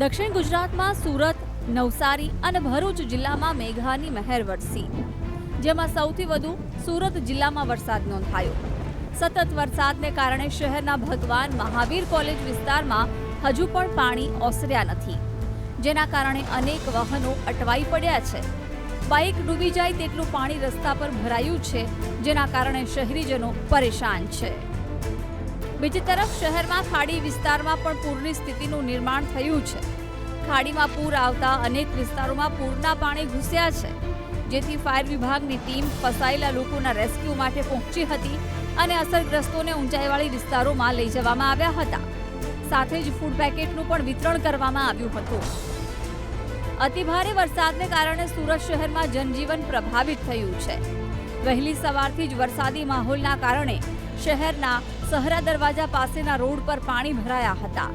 દક્ષિણ ગુજરાતમાં સુરત, નવસારી અને ભરૂચ જિલ્લામાં મેઘાની મહેર વરસી. જેમાં સૌથી વધુ સુરત જિલ્લામાં વરસાદ નોંધાયો. સતત વરસાદને કારણે શહેરના ભગવાન મહાવીર કોલેજ વિસ્તારમાં હજુ પણ પાણી ઓસર્યા નથી. જેના કારણે અનેક વાહનો અટવાઈ પડ્યા છે. બાઇક ડૂબી જાય તેટલું પાણી રસ્તા પર ભરાયું છે, જેના કારણે શહેરીજનો પરેશાન છે. બીજી તરફ શહેરમાં ખાડી વિસ્તારમાં પણ પૂરની સ્થિતિનું નિર્માણ થયું છે. ખાડીમાં પૂર આવતા અનેક વિસ્તારોમાં પૂરના પાણી ઘૂસ્યા છે. જેથી ફાયર વિભાગની ટીમ ફસાયેલા લોકોના રેસ્ક્યુ માટે પહોંચી હતી અને અસરગ્રસ્તોને ઊંચાઈવાળી વિસ્તારોમાં લઈ જવામાં આવ્યા હતા. સાથે જ ફૂડ પેકેટનું પણ વિતરણ કરવામાં આવ્યું હતું. અતિભારે વરસાદને કારણે સુરત શહેરમાં જનજીવન પ્રભાવિત થયું છે. વહેલી સવારથી જ વરસાદી માહોલના કારણે શહેરના સહરા દરવાજા પાસેના રોડ પર પાણી ભરાયા હતા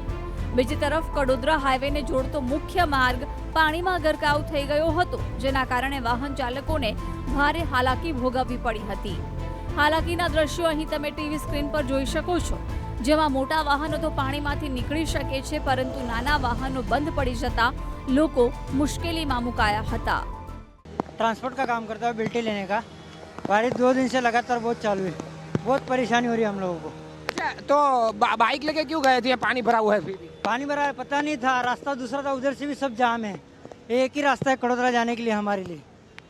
બીજી તરફ કડોદરા હાઈવેને જોડતો મુખ્ય માર્ગ પાણીમાં ગરકાવ થઈ ગયો હતો જેના કારણે વાહન ચાલકોને ભારે હાલાકી ભોગવવી પડી હતી હાલાકીના દ્રશ્યો અહીં તમે ટીવી સ્ક્રીન પર જોઈ શકો છો જેમાં મોટા વાહનો તો પાણીમાંથી નીકળી શકે છે પરંતુ નાના વાહનો બંધ પડી જતા લોકો મુશ્કેલીમાં મુકાયા હતા ट्रांसपोर्ट का काम करता है बिल्टी लेने का बारिश दो दिन से लगातार बहुत चालू है बहुत परेशानी हो रही है हम लोगों को। अच्छा, तो बा, बाइक लेके क्यों गए थे? पानी भरा हुआ है फिर भी? पानी भरा है पता नहीं था। रास्ता दूसरा था उधर से भी सब जाम है। एक ही रास्ता है कड़ोदरा जाने के लिए हमारे लिए।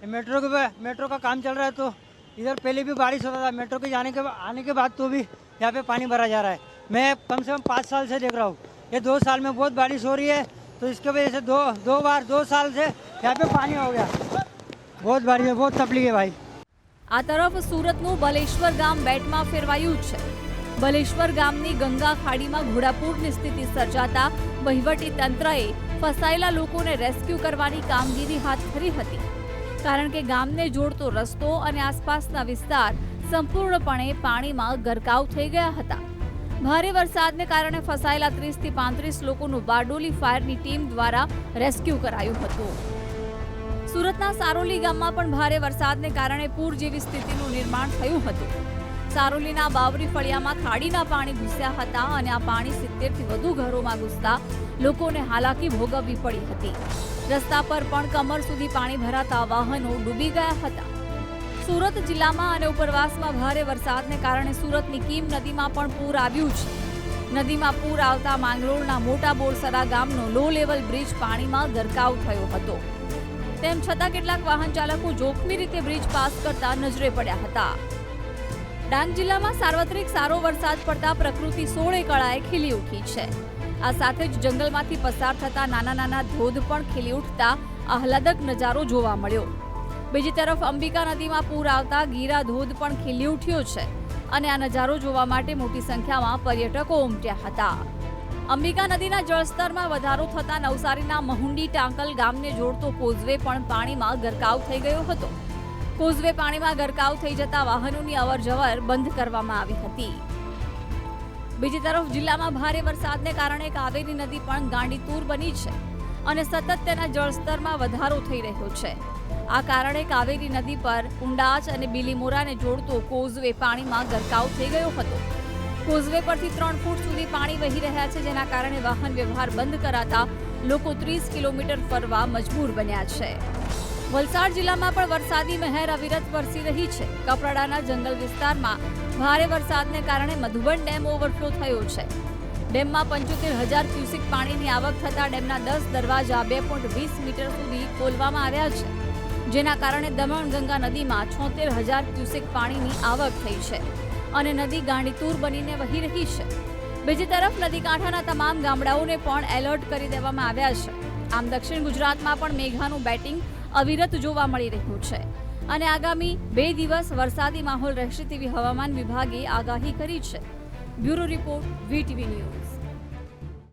मेट्रो के मेट्रो का काम चल रहा है तो इधर पहले भी बारिश होता था। मेट्रो के जाने के आने के बाद तो भी यहाँ पे पानी भरा जा रहा है। मैं कम से कम पाँच साल से देख रहा हूँ। ये दो साल में बहुत बारिश हो रही है तो इसके वजह से दो दो बार दो साल से यहाँ पे पानी हो गया। बहुत बारिश है बहुत तकलीफ़ है भाई। આ તરફ સુરતનું બલેશ્વર ગામ બેટમાં ફેરવાયું છે. બલેશ્વર ગામની ગંગા ખાડીમાં ઘોડાપૂરની સ્થિતિ સર્જાતા વહીવટી તંત્રએ ફસાયેલા લોકોને રેસ્ક્યુ કરવાની કામગીરી હાથ ધરી હતી. કારણ કે ગામને જોડતો રસ્તો અને આસપાસના વિસ્તાર સંપૂર્ણપણે પાણીમાં ગરકાવ થઈ ગયા હતા. ભારે વરસાદને કારણે ફસાયેલા ત્રીસથી પાંત્રીસ લોકોનું બારડોલી ફાયરની ટીમ દ્વારા રેસ્ક્યુ કરાયું હતું. સુરતના સારોલી ગામમાં પણ ભારે વરસાદને કારણે પૂર જેવી સ્થિતિનું નિર્માણ થયું હતું. સારોલીના બાવરી ફળિયામાં ખાડીના પાણી ઘૂસ્યા હતા અને આ પાણી સિત્તેરથી વધુ ઘરોમાં ઘૂસતા લોકોને હાલાકી ભોગવવી પડી હતી. રસ્તા પર પણ કમર સુધી પાણી ભરાતા વાહનો ડૂબી ગયા હતા. સુરત જિલ્લામાં અને ઉપરવાસમાં ભારે વરસાદને કારણે સુરતની કીમ નદીમાં પણ પૂર આવ્યું છે. નદીમાં પૂર આવતા માંગરોળના મોટા બોરસરા ગામનો લો લેવલ બ્રિજ પાણીમાં ગરકાવ થયો હતો. તેમ છતાં કેટલાક વાહન ચાલકો જોખમી રીતે બ્રિજ પાસ કરતા નજરે પડ્યા હતા. ડાંગ જિલ્લામાં સાર્વત્રિક સારો વરસાદ પડતા પ્રકૃતિ સોળે કળાએ ખીલી ઉઠી છે. આ સાથે જ જંગલમાંથી પસાર થતા નાના નાના ધોધ પણ ખીલી ઉઠતા આહલાદક નજારો જોવા મળ્યો. બીજી તરફ અંબિકા નદીમાં પૂર આવતા ગીરા ધોધ પણ ખીલી ઉઠ્યો છે અને આ નજારો જોવા માટે મોટી સંખ્યામાં પર્યટકો ઉમટ્યા હતા. અંબિકા નદીના જળસ્તરમાં વધારો થતા નવસારીના મહુંડી ટાંકલ ગામને જોડતો કોઝવે પણ પાણીમાં ગરકાવ થઈ ગયો હતો. કોઝવે પાણીમાં ગરકાવ થઈ જતા વાહનોની અવરજવર બંધ કરવામાં આવી હતી. બીજી તરફ જિલ્લામાં ભારે વરસાદને કારણે કાવેરી નદી પણ ગાંડીતૂર બની છે અને સતત તેના જળસ્તરમાં વધારો થઈ રહ્યો છે. આ કારણે કાવેરી નદી પર ઉંડાચ અને બિલીમોરાને જોડતો કોઝવે પાણીમાં ગરકાવ થઈ ગયો હતો. કોઝવે પરથી ત્રણ ફૂટ સુધી પાણી વહી રહ્યા છે, જેના કારણે વાહન વ્યવહાર બંધ કરાતા લોકો ત્રીસ કિલોમીટર ફરવા મજબૂર બન્યા છે. વલસાડ જિલ્લામાં પણ વરસાદી મહેર અવિરત વરસી રહી છે. કપરાડાના જંગલ વિસ્તારમાં ભારે વરસાદને કારણે મધુબન ડેમ ઓવરફ્લો થયો છે. ડેમમાં પંચોતેર હજાર ક્યુસિક પાણીની આવક થતાં ડેમના દસ દરવાજા બે પોઈન્ટ વીસ મીટર સુધી ખોલવામાં આવ્યા છે, જેના કારણે દમણગંગા નદીમાં છોતેર હજાર ક્યુસેક પાણીની આવક થઈ છે. અને નદી ગાંડીતૂર બનીને વહી રહી છે. બીજી તરફ નદી કાંઠાના તમામ ગામડાઓને પણ એલર્ટ કરી દેવામાં આવ્યા છે. આમ દક્ષિણ ગુજરાતમાં પણ મેઘાનું બેટિંગ અવિરત જોવા મળી રહ્યું છે. અને આગામી બે દિવસ વરસાદી માહોલ રહેશે તેવી હવામાન વિભાગે આગાહી કરી છે. Bureau report VTV news.